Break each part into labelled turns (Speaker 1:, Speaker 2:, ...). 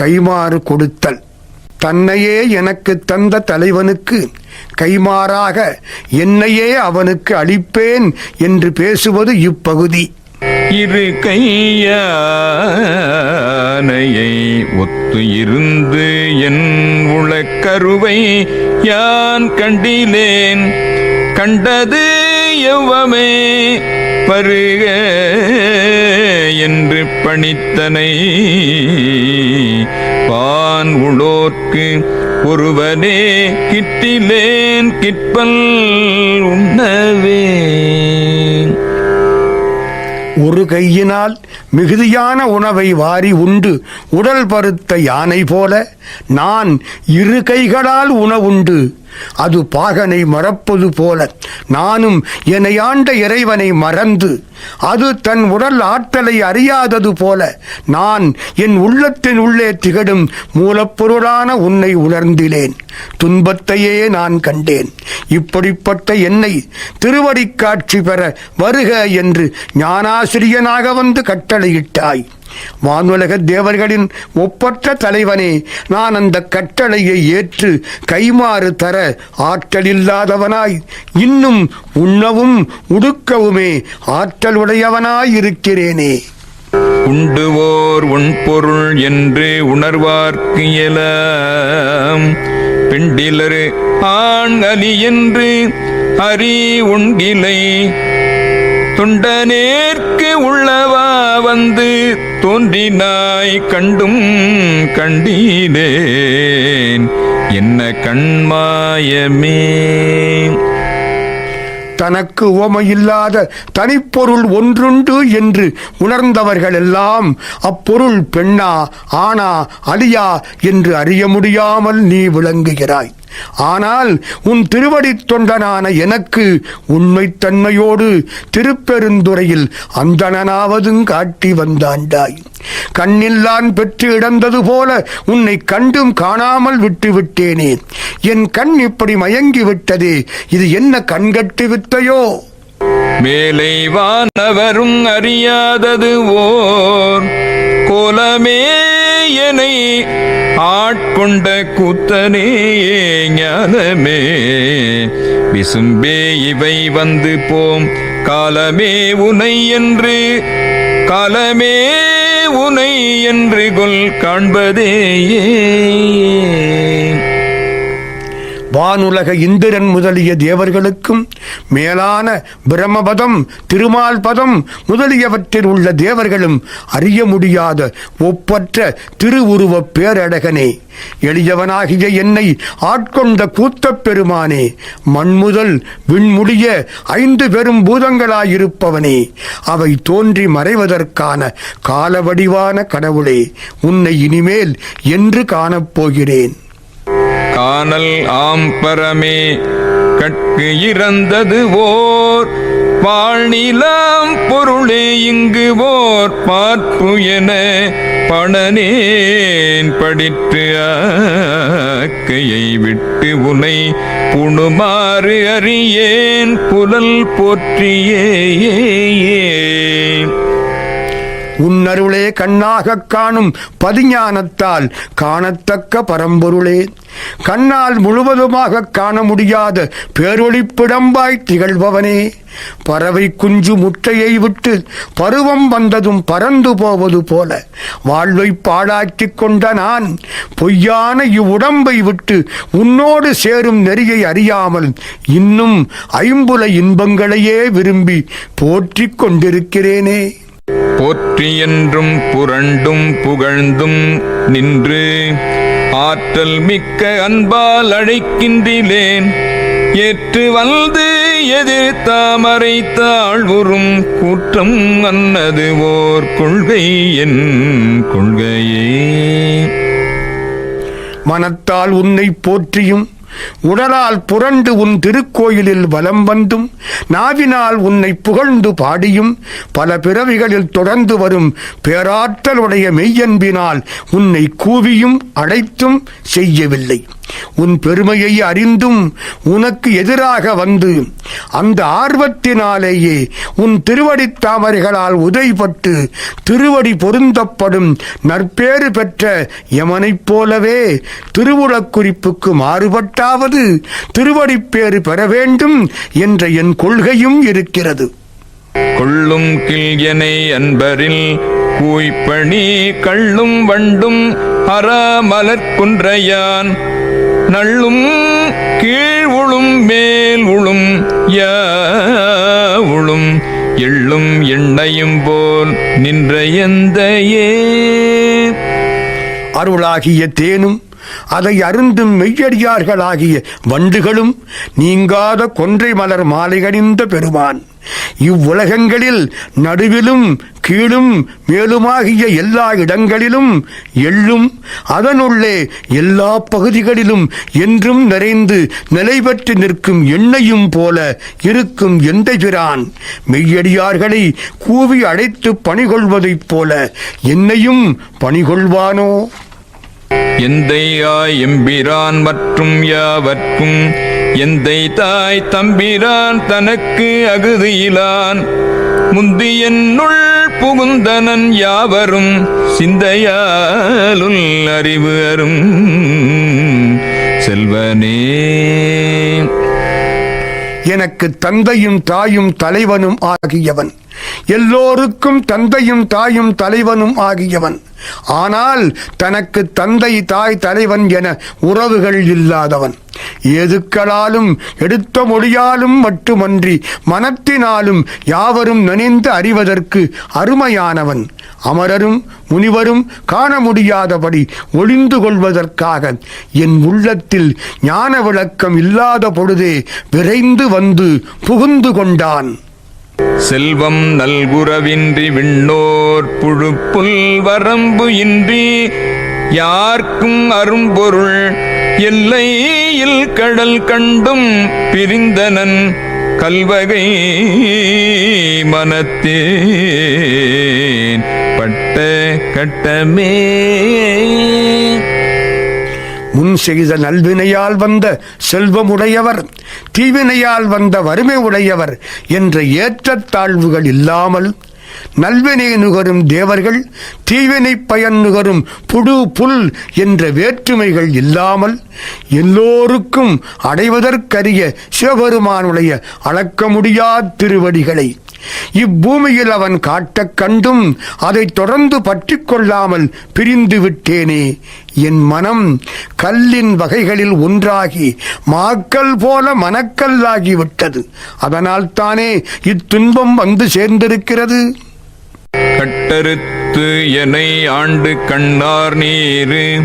Speaker 1: கைமாறு கொடுத்தல். தன்னையே எனக்கு தந்த தலைவனுக்கு கைமாறாக என்னையே அவனுக்கு அளிப்பேன் என்று பேசுவது இப்பகுதி.
Speaker 2: இரு கையானையை ஒத்து இருந்து என் உளக்கருவை யான் கண்டிலேன். கண்டது எவ்வமே பருக என்று பணித்தனை பான் உளோர்க்கு ஒருவனே கிட்டிலேன் கிட்பல் உண்ணவே.
Speaker 1: ஒரு கையினால் மிகுதியான உணவை வாரி உண்டு உடல் பருத்த யானை போல நான் இரு கைகளால் உணவுண்டு. அது பாகனை மறப்பது போல. நானும் என்னையாண்ட இறைவனை மறந்து அது தன் உடல் ஆற்றலை அறியாதது போல நான் என் உள்ளத்தின் உள்ளே திகடும் மூலப்பொருளான உன்னை உணர்ந்திலேன். துன்பத்தையே நான் கண்டேன். இப்படிப்பட்ட என்னை திருவடிக் காட்சி பெற வருக என்று ஞானாசிரியனாக வந்து கட்டளையிட்டாய். வானுலக தேவர்களின் ஒப்பற்ற தலைவனே நான் அந்த கட்டளையை ஏற்று கைமாறு தர ஆற்றலில்லாதவனாய் இன்னும் உண்ணவும் உடுக்கவுமே ஆற்றல் உடையவனாய் இருக்கிறேனே
Speaker 2: உண்டுவோர் உண்பொருள் என்று உணர்வார்க்கு இயல பெண்டிலரு ஆண் அலி என்று அறி உண்கிலை. நேர்க்கு உள்ளவா வந்து தோன்றினாய் கண்டும் கண்டீனேன். என்ன கண்மாயமே.
Speaker 1: தனக்கு உவமையில்லாத தனிப்பொருள் ஒன்றுண்டு என்று உணர்ந்தவர்கள் எல்லாம் அப்பொருள் பெண்ணா ஆனா அழியா என்று அறிய முடியாமல் நீ விளங்குகிறாய். ஆனால் உன் திருவடித் தொண்டனான எனக்கு உண்மைத்தன்மையோடு திருப்பெருந்துறையில் அந்தணனாவதும் காட்டி வந்தாண்டாய். கண்ணில்லான் பெற்று இழந்தது போல உன்னை கண்டும் காணாமல் விட்டு விட்டேனே என் கண் இப்படி மயங்கி விட்டதே இது என்ன கண்கட்டு வித்தையோ?
Speaker 2: மேலை வானவரும் அறியாதது ஓர் கோலமே எனை ஆட்கொண்ட கூத்தனே ஞானமே. விசும்பே இவை வந்து போம். காலமே உனை என்று காலமே உனை என்று கொல் காண்பதேயே
Speaker 1: வானுலக இந்திரன் முதலிய தேவர்களுக்கும் மேலான பிரமபதம் திருமால் பதம் முதலியவற்றில் உள்ள தேவர்களும் அறிய முடியாத ஒப்பற்ற திருவுருவப் பேரழகனே. எளியவனாகிய என்னை ஆட்கொண்ட கூத்தப் பெருமானே மண்முதல் விண்முடிய ஐந்து பெரும் பூதங்களாயிருப்பவனே அவை தோன்றி மறைவதற்கான காலவடிவான கடவுளே உன்னை இனிமேல் என்று காணப்போகிறேன்.
Speaker 2: காணல் ஆம்பரமே கட்கு இறந்தது ஓர். பாழ்நிலாம் பொருளே இங்கு ஓர். பார்ப்பு என பணனேன் படித்து அக்கையை விட்டு உனை புணுமாறு அறியேன். புலல் போற்றியே
Speaker 1: உன்னருளே கண்ணாகக் காணும் பதிஞானத்தால் காணத்தக்க பரம்பொருளே. கண்ணால் முழுவதுமாக காண முடியாத பேரொளிப்பிடம்பாய் திகழ்பவனே. பறவை குஞ்சு முட்டையை விட்டு பருவம் வந்ததும் பறந்து போவது போல வாழ்வை பாழாக்கிக் கொண்ட நான் பொய்யான இவ்வுடம்பை விட்டு உன்னோடு சேரும் நெறியை அறியாமல் இன்னும் ஐம்புல இன்பங்களையே விரும்பி போற்றிக் கொண்டிருக்கிறேனே.
Speaker 2: போற்றி என்றும் புரண்டும் புகழ்ந்தும் நின்று. ஆற்றல் மிக்க அன்பால் அழைக்கின்றிலேன் ஏற்று வந்து எதிர் தாமரை தாழ்வுறும் கூற்றம் அன்னது ஓர் கொள்கை என் கொள்கையே.
Speaker 1: மனத்தால் உன்னை போற்றியும் உடலால் புரண்டு உன் திருக்கோயிலில் வலம் வந்தும் நாவினால் உன்னை புகழ்ந்து பாடியும் பல பிறவிகளில் தொடர்ந்து வரும் பேராற்றலுடைய மெய்யன்பினால் உன்னை கூவியும் அடைத்தும் செய்யவில்லை. உன் பெருமையை அறிந்தும் உனக்கு எதிராக வந்து அந்த ஆர்வத்தினாலேயே உன் திருவடி தாமரைகளால் உதைப்பட்டு திருவடி பொருந்தப்படும் நற்பேறு பெற்ற யமனைப் போலவே திருவுளக் குறிப்புக்கு மாறுபட்டாவது திருவடிப்பேறு பெற வேண்டும் என்ற என் கொள்கையும் இருக்கிறது.
Speaker 2: கொள்ளும் கில்யனை அன்பரில் கூய்ப்பணி கள்ளும் வண்டும் அறாமலர் குன்றையான். நள்ளும் கீழ் உளும் மேல் உளும் உளும். எள்ளும் எண்ணையும் போல் நின்ற எந்தையே.
Speaker 1: அருளாகிய தேனும் அதை அருந்தும் மெய்யடியார்களாகிய வண்டுகளும் நீங்காத கொன்றை மலர் மாலைகணிந்த பெருமான். இவ்வுலகங்களில் நடுவிலும் கீழும் மேலுமாகிய எல்லா இடங்களிலும் எள்ளும் அதனுள்ளே எல்லா பகுதிகளிலும் என்றும் நிறைந்து நிலை பெற்று நிற்கும் எண்ணெயும் போல இருக்கும் எந்த பிரான் மெய்யடியார்களை கூவி அழைத்து பணிகொள்வதைப் போல என்னையும் பணிகொள்வானோ?
Speaker 2: எந்தையாய் எம்பிரான் மற்றும் யாவர்க்கும் எந்தை தாய் தம்பிரான் தனக்கு அகுதியிலான். முந்தியன்னுள் புகுந்தனன் யாவரும் சிந்தையாலுள் அறிவு அரும். செல்வனே.
Speaker 1: எனக்கு தந்தையும் தாயும் தலைவனும் ஆகியவன். எல்லோருக்கும் தந்தையும் தாயும் தலைவனும் ஆகியவன். ஆனால் தனக்கு தந்தை தாய் தலைவன் என உறவுகள் இல்லாதவன். எதுக்களாலும் எடுத்த மொழியாலும் மட்டுமன்றி மனத்தினாலும் யாவரும் நினைந்து அறிவதற்கு அருமையானவன். அமரரும் முனிவரும் காண முடியாதபடி ஒளிந்து கொள்வதற்காக என் உள்ளத்தில் ஞான விளக்கம் இல்லாத பொழுதே விரைந்து வந்து புகுந்து கொண்டான்.
Speaker 2: செல்வம் நல்குறவின்றி விண்ணோர் புழுப்புல் வரம்பு இன்றி யார்க்கும் அரும்பொருள் எல்லையில் கடல் கண்டும் பிரிந்தனன் கல்வகை மனத்தேன் பட்ட கட்டமே
Speaker 1: முன் செய்த நல்வினையால் வந்த செல்வமுடையவர் தீவினையால் வந்த வறுமை உடையவர் என்ற ஏற்றத்தாழ்வுகள் இல்லாமல் நல்வினை நுகரும் தேவர்கள் தீவினை பயன் நுகரும் புடு புல் என்ற வேற்றுமைகள் இல்லாமல் எல்லோருக்கும் அடைவதற்கரிய சிவபெருமானுடைய அளக்க முடியாத திருவடிகளை இப்பூமியில் அவன் காட்டக் கண்டும் அதைத் தொடர்ந்து பற்றி கொள்ளாமல் பிரிந்து விட்டேனே. என் மனம் கல்லின் வகைகளில் ஒன்றாகி மாக்கல் போல மனக்கல்லாகிவிட்டது அதனால் தானே இத்துன்பம் வந்து சேர்ந்திருக்கிறது.
Speaker 2: கட்டறுத்து எனை ஆண்டு கண்ணார் நீரு.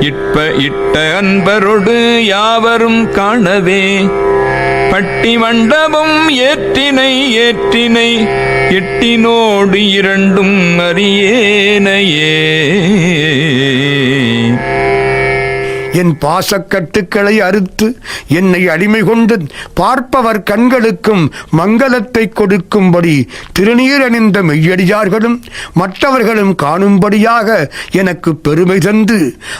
Speaker 2: இட்ப இட்ட அன்பரொடு யாவரும் காணவே. கட்டி மண்டபம் ஏற்றினை ஏற்றினை எட்டினோடு இரண்டும் அறியேனையே
Speaker 1: என் பாசக்கட்டுக்களை அறுத்து என்னை அடிமை கொண்டு பார்ப்பவர் கண்களுக்கும் மங்களத்தை கொடுக்கும்படி திருநீரணிந்த மெய்யடியார்களும் மற்றவர்களும் காணும்படியாக எனக்கு பெருமை தந்து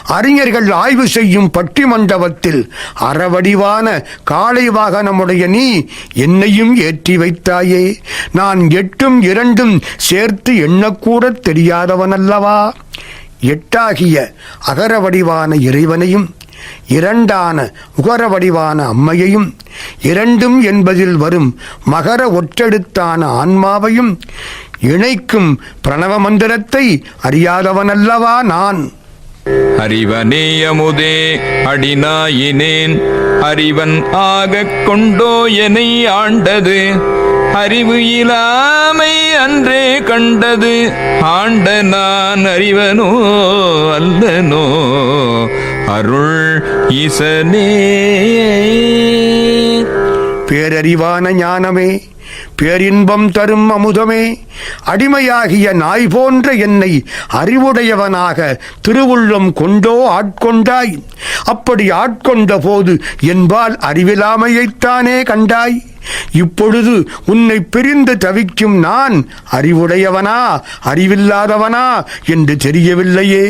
Speaker 1: அறிஞர்கள் ஆய்வு செய்யும் பட்டி மண்டபத்தில் அறவடிவான காளை வாகனமுடைய நீ என்னையும் ஏற்றி வைத்தாயே. நான் எட்டும் இரண்டும் சேர்த்து எண்ணக்கூடத் தெரியாதவனல்லவா? எட்டாகிய அகர வடிவான இறைவனையும் இரண்டான உகர வடிவான அம்மையையும் இரண்டும் என்பதில் வரும் மகர ஒற்றெடுத்தான ஆன்மாவையும் இணைக்கும் பிரணவ மந்திரத்தை அறியாதவனல்லவா நான்?
Speaker 2: அறிவனே அமுதே அறிவன் ஆகக் கொண்டோ எனை ஆண்டது. அறிவு இலாமை அன்றே கண்டது. ஆண்ட நான் அறிவனோ அல்லனோ அருள் ஈசனே
Speaker 1: பேரறிவான ஞானமே பேரின்பம் தரும் அமுதமே அடிமையாகிய நாய் போன்ற என்னை அறிவுடையவனாக திருவுள்ளம் கொண்டோ ஆட்கொண்டாய். அப்படி ஆட்கொண்ட போது என்பால் அறிவிலாமையைத்தானே கண்டாய். இப்பொழுது உன்னை பிரிந்து தவிக்கும் நான் அறிவுடையவனா அறிவில்லாதவனா என்று தெரியவில்லையே.